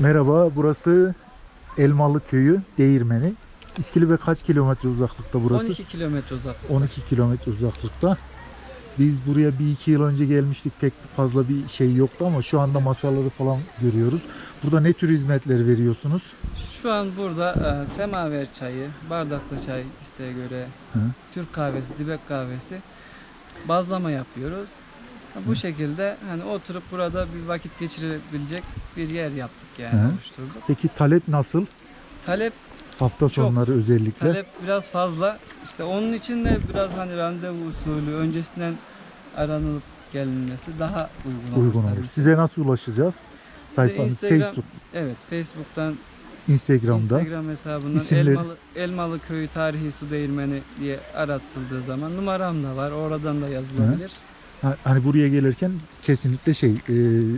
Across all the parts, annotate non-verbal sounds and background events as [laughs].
Merhaba, burası Elmalı Köyü, Değirmeni. İskilip'e kaç kilometre uzaklıkta burası? 12 kilometre uzaklıkta. 12 kilometre uzaklıkta. Biz buraya bir iki yıl önce gelmiştik. Pek fazla bir şey yoktu ama şu anda masaları falan görüyoruz. Burada ne tür hizmetler veriyorsunuz? Şu an burada e, semaver çayı, bardaklı çay isteğe göre, Hı. Türk kahvesi, dibek kahvesi, bazlama yapıyoruz. Bu şekilde hani oturup burada bir vakit geçirebilecek bir yer yaptık yani Hı. oluşturduk. Peki talep nasıl? Talep Hafta sonları özellikle. talep biraz fazla. İşte onun için de biraz hani randevu usulü öncesinden aranılıp gelinmesi daha uygun olur. Uygun tabii olur. ki. Size nasıl ulaşacağız? Sayfanız Instagram- Facebook, Evet, Facebook'tan Instagram'da. Instagram hesabından İsimleri- Elmalı, Elmalı Köyü Tarihi Su Değirmeni diye aratıldığı zaman numaram da var. Oradan da yazılabilir. Ha- Hani buraya gelirken kesinlikle şey e,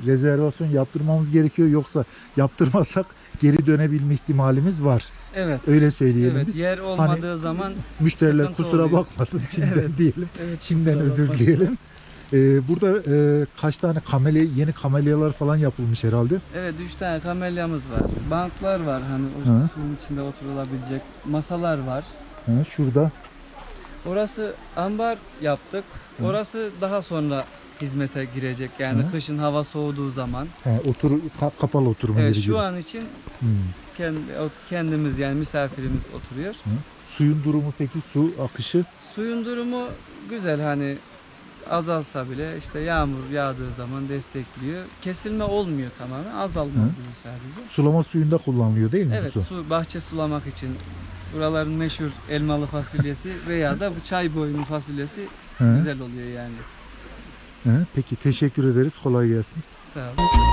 rezervasyon yaptırmamız gerekiyor yoksa yaptırmazsak geri dönebilme ihtimalimiz var. Evet. Öyle söyleyelim evet, biz. yer olmadığı zaman Müşteriler kusura oluyor. bakmasın [laughs] şimdiden Evet. diyelim. evet, Şimdiden özür bakmasın. dileyelim. E, burada e, kaç tane kameli yeni kamelyalar falan yapılmış herhalde. Evet, üç tane kamelyamız var. Banklar var hani o suyun içinde oturulabilecek. Masalar var. Ha, şurada Orası ambar yaptık. Hı. Orası daha sonra hizmete girecek. Yani Hı. kışın hava soğuduğu zaman. he, otur ka- kapalı oturma Evet, yeri şu gibi. an için kendi, kendimiz yani misafirimiz oturuyor. Suyun durumu peki su akışı Suyun durumu güzel hani azalsa bile işte yağmur yağdığı zaman destekliyor. Kesilme olmuyor tamamen azalma Hı. oluyor sadece. sulama suyunda kullanılıyor değil mi Evet su? su bahçe sulamak için buraların meşhur elmalı fasulyesi veya da bu çay boyunun fasulyesi He, güzel oluyor yani. he. Peki teşekkür ederiz. Kolay gelsin. Sağ olun.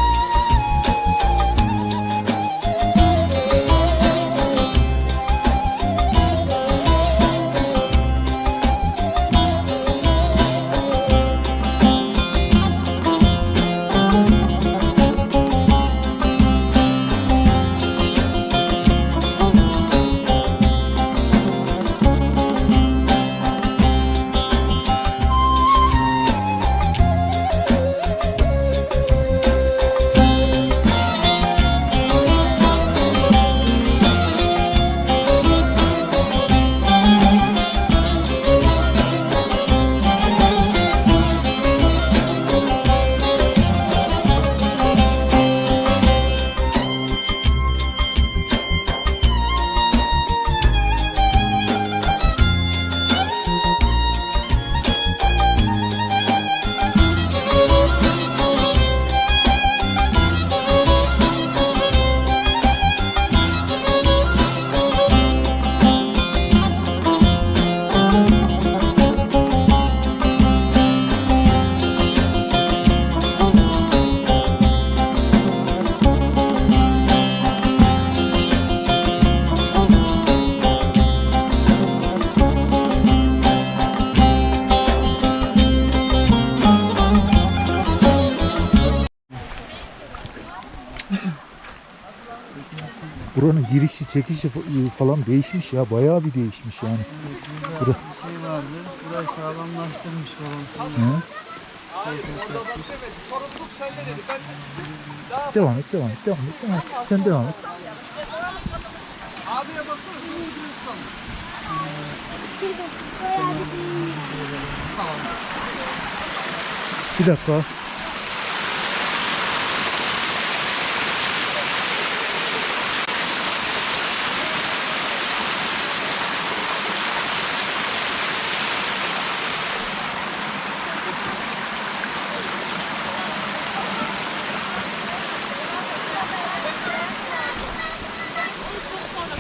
Buranın girişi çekişi fa- falan değişmiş ya. Bayağı bir değişmiş yani. Burada Bura- bir şey vardı. Burayı sağlamlaştırmış falan. Hı? Devam et, devam et, devam et, devam et. Sen devam et. Abiye ıslanmış. Bir dakika.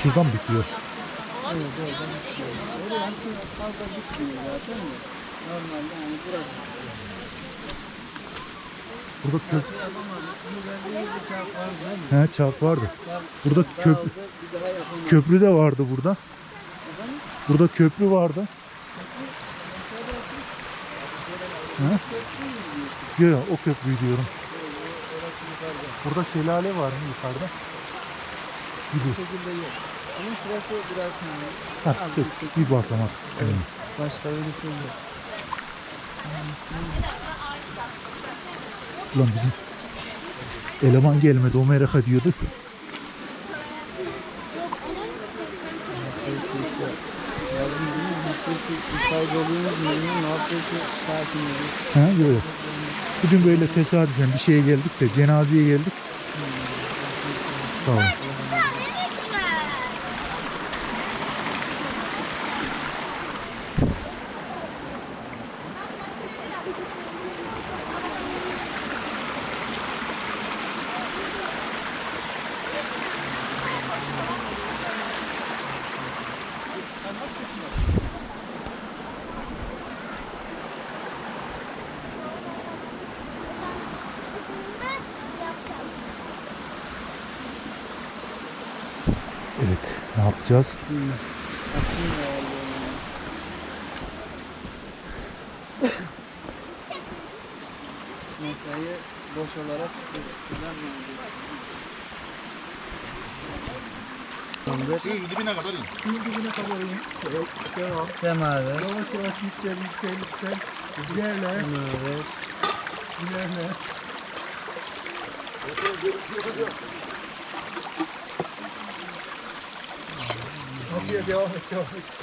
Şuradan bitiyor. Evet. Burada köp? He, çarp vardı. Burada köp dağıldı, bir daha yapamadık. köprü de vardı burada. Burada köprü vardı. He? Yok o köprüyü diyorum. Burada şelale var mı yukarıda? Gibi. Yok. Ama şurası biraz Ha, az yüksek. bir basamak. Evet. Başka öyle şey yok. Ulan bizim Eleman gelmedi o merak ediyordu. Ha böyle. Bugün böyle tesadüfen bir şeye geldik de cenazeye geldik. Tamam. Evet. Ne yapacağız? Mesai boş olarak Tamamdır. Suyun dibine kadar in. Suyun dibine kadar in. Devam. Semaver. Yavaş yavaş yüksel yüksel yüksel. İlerle. Semaver. ilerle. Kapıya devam et devam et.